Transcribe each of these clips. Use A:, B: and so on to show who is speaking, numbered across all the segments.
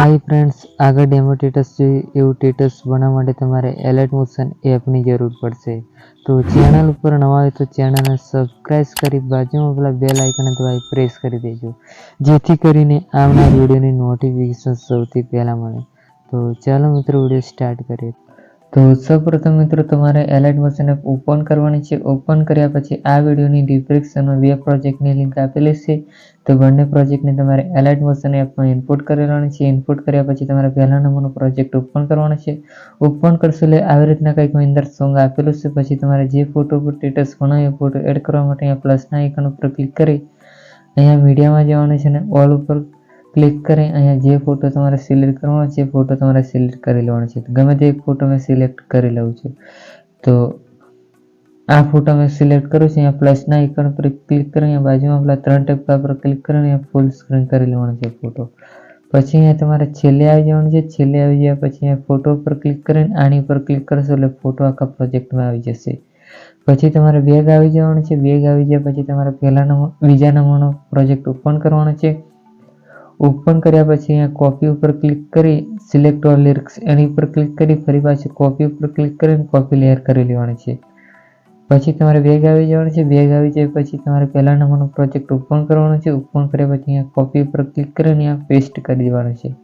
A: Friends આગળ demo ટેટસ જોઈએ એવું ટેટસ બનાવવા માટે તમારે એલર્ટ મોશન એપની જરૂર પડશે. તો ચેનલ ઉપર નવા હોય તો ચેનલને સબસ્ક્રાઈબ કરી બાજુમાં પેલા બેલ આઇકન દબાવી પ્રેસ કરી દેજો. જેથી કરીને આવનાર વિડીયોની નોટિફિકેશન સૌથી પહેલાં મળે. તો ચાલો મિત્રો વીડિયો સ્ટાર્ટ કરીએ. તો સૌપ્રથમ મિત્રો, તમારે એલાઇટ મોશન એપ ઓપન કરવાની છે. ઓપન કર્યા પછી આ વિડીયોની ડિસ્ક્રિપ્શનમાં બે પ્રોજેક્ટની લિંક આપેલી છે. તો બંને પ્રોજેક્ટને તમારે એલાઇટ મોશન એપમાં ઇનપુટ કરવાની છે. ઇનપુટ કર્યા પછી તમારે પહેલા નંબરનો પ્રોજેક્ટ ઓપન કરવાનો છે. ઓપન કરશો એટલે આવી રીતના કંઈક અંદર સોંગ આપેલું છે. પછી તમારે જે ફોટો પર સ્ટેટસ બનાવ્યો ફોટો એડ કરવા માટે અહીંયા પ્લસના આઇકન ઉપર ક્લિક કરી અહીંયા મીડિયામાં જવાનું છે અને ઓલ ઉપર ક્લિક કરી, અહીંયા જે ફોટો તમારે સિલેક્ટ કરવાનો છે ફોટો તમારે સિલેક્ટ કરી લેવાનો છે. ગમે તે એક ફોટો મેં સિલેક્ટ કરી લઉં છું. તો આ ફોટો મેં સિલેક્ટ કરું છું, અહીંયા પ્લસના આઇકન પર ક્લિક કરી, અહીંયા બાજુમાં પેલા ત્રણ ટપકા પર ક્લિક કરીને અહીંયા ફૂલ સ્ક્રીન કરી લેવાનો છે ફોટો પછી અહીંયા તમારે છેલ્લે આવી જવાનું છે, છેલ્લે આવી ગયા પછી અહીંયા ફોટો પર ક્લિક કરીને આની પર ક્લિક કરશો એટલે ફોટો આખા પ્રોજેક્ટમાં આવી જશે. પછી તમારે બેગ આવી જવાનું છે બેગ આવી ગયા પછી તમારે પહેલા બીજા નંબરનો પ્રોજેક્ટ ઓપન કરવાનો છે. ઓપન કર્યા પછી અહીંયા કોપી ઉપર ક્લિક કરી સિલેક્ટ ઓલ લિરિક્સ એની ઉપર ક્લિક કરી ફરી પાછી કોપી ઉપર ક્લિક કરીને કોપી લેયર કરી લેવાની છે. પછી તમારે બેગ આવી જવાનું છે. બેગ આવી જાય પછી તમારે પહેલા નંબરનો પ્રોજેક્ટ ઓપન કરવાનો છે. ઓપન કર્યા પછી અહીંયા કોપી ઉપર ક્લિક કરીને અહીંયા પેસ્ટ કરી દેવાનું છે.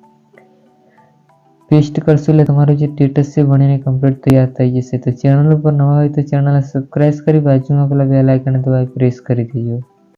A: પેસ્ટ કરશો એટલે તમારું જે સ્ટેટસ છે બનીને કમ્પ્લીટ તૈયાર થઈ જશે. તો ચેનલ ઉપર નવા હોય તો ચેનલને સબસ્ક્રાઇબ કરી બાજુમાં પેલા બે લાઇકને દબાવી પ્રેસ કરી દેજો.